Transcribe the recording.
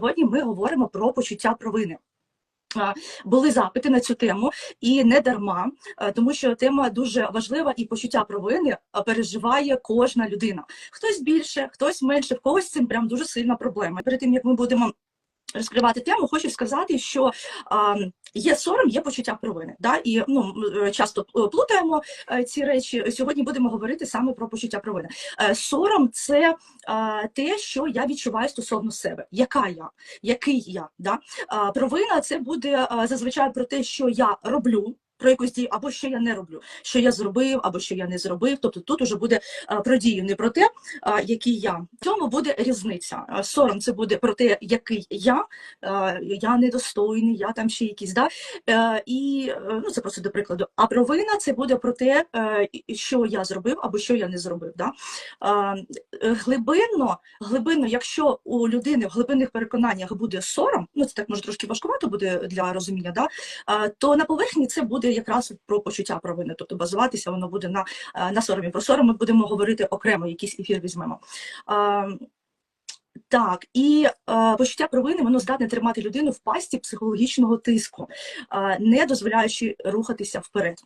Сьогодні ми говоримо про почуття провини. Були запити на цю тему, і не дарма, тому що тема дуже важлива, і почуття провини переживає кожна людина. Хтось більше, хтось менше, в когось з цим прям дуже сильна проблема. Перед тим як ми будемо розкривати тему, хочу сказати, що є сором, є почуття провини. Да? І ну, е, часто е, плутаємо е, ці речі. Сьогодні будемо говорити саме про почуття провини. Сором це те, що я відчуваю стосовно себе. Яка я, який я? Да? Провина це буде зазвичай про те, що я роблю. Про якусь дію, або що я не роблю, що я зробив, або що я не зробив. Тобто тут уже буде про дію, не про те, який я. В цьому буде різниця. Сором це буде про те, який я, я недостойний, я там ще якийсь. Да? Е, І е, ну, це просто до прикладу. А провина це буде про те, е, що я зробив або що я не зробив. Да? Е, Глибинно, глибинно, якщо у людини в глибинних переконаннях буде сором, ну це так може трошки важкувато буде для розуміння, да? то на поверхні це буде якраз про почуття провини, тобто базуватися воно буде на, е, на соромі. Про сором ми будемо говорити окремо, якийсь ефір візьмемо. Так, і е, почуття провини воно здатне тримати людину в пасті психологічного тиску, е, не дозволяючи рухатися вперед.